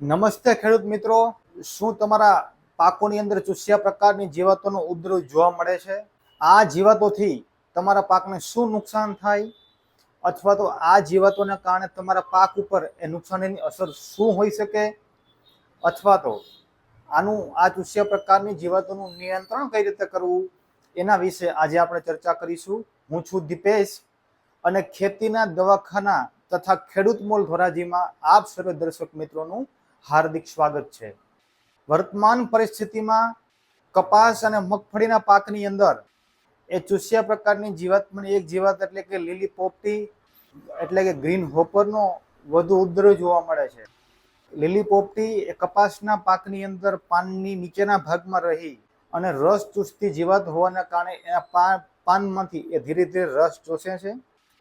નમસ્તે ખેડૂત મિત્રો. શું તમારા પાકોની અંદર ચૂસ્યા પ્રકારની જીવાતોનો ઉપદ્રવ જોવા મળે છે? આ જીવાતોથી તમારા પાકને શું નુકસાન થાય? અથવા તો આ જીવાતોના કારણે તમારા પાક ઉપર એ નુકસાનીની અસર શું હોઈ શકે? અથવા તો આનું આ ચૂસ્યા પ્રકારની જીવાતોનું નિયંત્રણ કઈ રીતે કરવું? એના વિશે આજે આપણે ચર્ચા કરીશું. હું છું દીપેશ અને ખેતીના દવાખાના તથા ખેડૂત મોલ ધોરાજીમાં આપ સર્વે દર્શક મિત્રોનું હાર્દિક સ્વાગત છે. વર્તમાન પરિસ્થિતિમાં કપાસ અને મગફળીના પાકની અંદર એ ચૂસ્યા પ્રકારની જીવાતમાંની એક જીવાત એટલે કે લીલી પોપટી એટલે કે ગ્રીન હોપરનો વધુ ઉદ્રવ જોવા મળે છે. લીલી પોપટી એ કપાસના પાકની અંદર પાનની નીચેના ભાગમાં રહી અને રસ ચૂસતી જીવાત હોવાના કારણે એના પાન પાનમાંથી એ ધીરે ધીરે રસ ચૂસે છે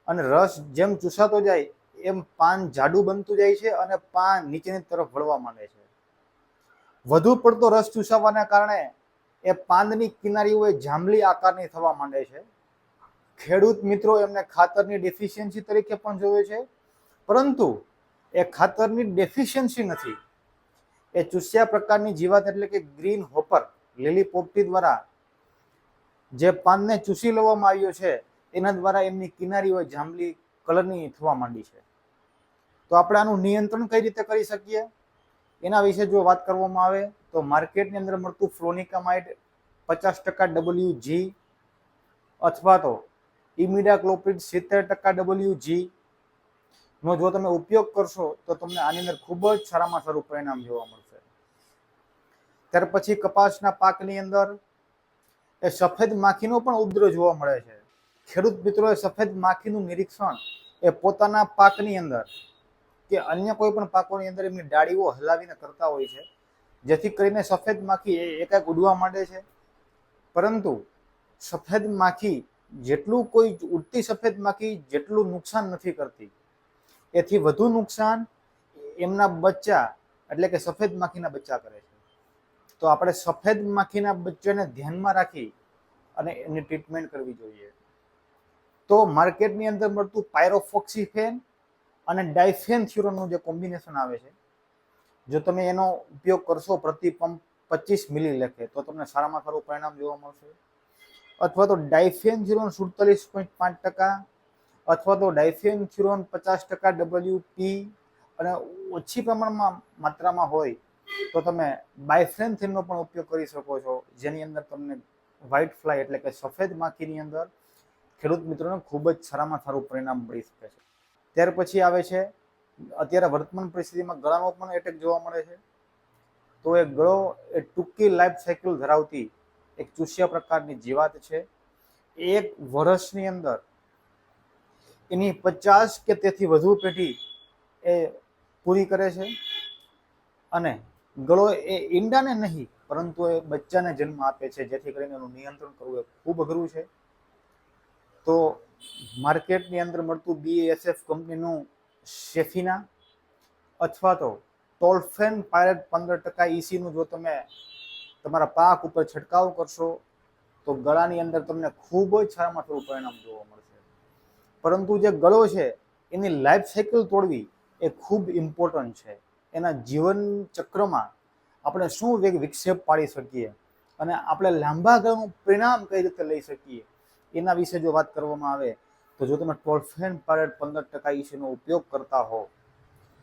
અને રસ જેમ ચૂસાતો જાય એમ પાન જાડું બનતું જાય છે અને પાન નીચેની તરફ વળવા માંડે છે. વધુ પડતો રસ ચૂસાવાના કારણે એ પાંદની કિનારીઓ જાંબલી આકારની થવા માંડે છે. ખેડૂત મિત્રો એમને ખાતરની ડેફિશિયન્સી તરીકે પણ જોવે છે. પરંતુ એ ખાતરની ડેફિશિયન્સી નથી. એ ચૂસ્યા પ્રકારની જીવાત એટલે કે ગ્રીન હોપર, લીલી પોપટી દ્વારા જે પાનને ચૂસી લેવામાં આવ્યો છે, એના દ્વારા એમની કિનારીઓ જાંબલી કલરની થવા માંડી છે. તો આપણે આનું નિયંત્રણ કઈ રીતે કરી શકીએ? એના વિશે જો વાત કરવામાં આવે તો માર્કેટની અંદર મળતું ફ્લોનિકામાઇડ પચાસ ટકા ડબલ્યુ જી અથવા તો ઇમિડાક્લોપ્રિડ સિત્તેર ટકા ડબલ્યુ જી નો જો તમે ઉપયોગ કરશો તો તમને આની અંદર ખૂબ જ સારામાં સારું પરિણામ જોવા મળશે. ત્યાર પછી કપાસના પાકની અંદર એ સફેદ માખીનો પણ ઉપદ્રવ જોવા મળે છે. ખેડૂત મિત્રોએ સફેદ માખીનું નિરીક્ષણ એ પોતાના પાકની અંદર કે અન્ય કોઈ પણ પાકોની અંદર એમની ડાળીઓ હલાવીને કરતા હોય છે, જેથી કરીને સફેદ માખી એ એકાએક ઉડવા માંડે છે. પરંતુ સફેદ માખી જેટલું કોઈ ઉડતી સફેદ માખી જેટલું નુકસાન નથી કરતી. એથી વધુ નુકસાન એમના બચ્ચા, એટલે કે સફેદ માખીના બચ્ચા કરે છે. તો આપણે સફેદ માખીના બચ્ચાને ધ્યાનમાં રાખી અને એની ટ્રીટમેન્ટ કરવી જોઈએ. તો માર્કેટની અંદર મળતું પાયરોફોક્સીફેન અને ડાયફેન્થ્યુરોનનું જે કોમ્બિનેશન આવે છે, જો તમે એનો ઉપયોગ કરશો પ્રતિ પંપ પચીસ મિલી લેખે, તો તમને સારામાં સારું પરિણામ જોવા મળશે. અથવા તો ડાયફેન્થ્યુરોન સુડતાલીસ પોઈન્ટ પાંચ ટકા, અથવા તો ડાયફેન્થ્યુરોન પચાસ ટકા ડબલ્યુ પી અને ઓછી પ્રમાણમાં માત્રામાં હોય, તો તમે બાયફ્રેન્થિનનો પણ ઉપયોગ કરી શકો છો. જેની અંદર તમને વ્હાઇટ ફ્લાય એટલે કે સફેદ માખીની અંદર ખેડૂત મિત્રોને ખૂબ જ સારામાં સારું પરિણામ મળી શકે છે. ત્યાર પછી આવે છે, અત્યારે વર્તમાન પરિસ્થિતિમાં ગળાનો પણ એટેક જોવા મળે છે. તો એ ગળો, એ ટૂંકી લાઈફ સાયકલ ધરાવતી એક ચૂસ્યા પ્રકારની જીવાત છે. એક વર્ષની અંદર એની પચાસ કે તેથી વધુ પેઢી એ પૂરી કરે છે. અને ગળો એ ઈંડાને નહીં, પરંતુ એ બચ્ચાને જન્મ આપે છે, જેથી કરીને એનું નિયંત્રણ કરવું એ ખૂબ અઘરું છે. તો માર્કેટની અંદર મળતું બીએસએફ કંપનીનું શેફિના અથવા તો ટોલફેન પાયરેટ પંદર ટકા ઈસીનું જો તમે તમારા પાક ઉપર છંટકાવ કરશો, તો ગળાની અંદર તમને ખૂબ જ સારામાં સારું પરિણામ જોવા મળશે. પરંતુ જે ગળો છે, એની લાઈફ સાયકલ તોડવી એ ખૂબ ઇમ્પોર્ટન્ટ છે. એના જીવન ચક્રમાં આપણે શું વેગ વિક્ષેપ પાડી શકીએ અને આપણે લાંબા ગાળાનું પરિણામ કઈ રીતે લઈ શકીએ? એના વિશે જો વાત કરવામાં આવે, તો જો તમે ટોલફેન પારેટ પંદર ટકા ઈસીનો ઉપયોગ કરતા હો,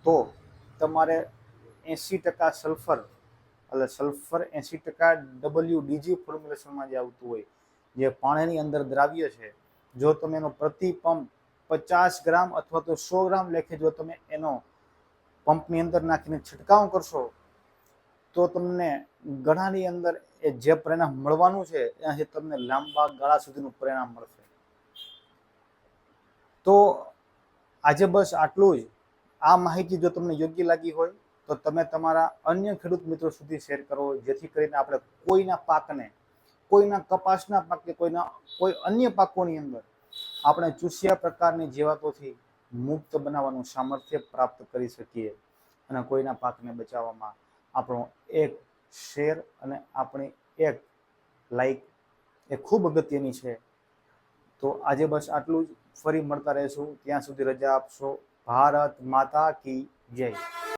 તો તમારે એંસી ટકા સલ્ફર, એટલે સલ્ફર એંસી ટકા ડબલ્યુ ડીજી ફોર્મ્યુલેશનમાં જે આવતું હોય, જે પાણીની અંદર દ્રાવ્ય છે, જો તમે એનો પ્રતિ પંપ પચાસ ગ્રામ અથવા તો સો ગ્રામ લેખે જો તમે એનો પંપની અંદર નાખીને છંટકાવ કરશો તો તમને ગળાની અંદર એ જે પરિણામ મળવાનું છે એનાથી તમને લાંબા ગાળા સુધીનું પરિણામ મળશે. તો આજે બસ આટલું જ. આ માહિતી જો તમને યોગ્ય લાગી હોય, તો તમે તમારા અન્ય ખેડૂત મિત્રો સુધી શેર કરો, જેથી કરીને આપણે કોઈના પાકને, કોઈના કપાસના પાક કે કોઈના, કોઈ અન્ય પાકોની અંદર આપણે ચૂસ્યા પ્રકારની જીવાતોથી મુક્ત બનાવવાનું સામર્થ્ય પ્રાપ્ત કરી શકીએ અને કોઈના પાકને બચાવવામાં આપણો એક શેર અને આપણી એક લાઈક એ ખૂબ અગત્યની છે. તો આજે બસ આટલું જ. ફરી મળતા રહેશું. ત્યાં સુધી રજા આપશો. ભારત માતા કી જય.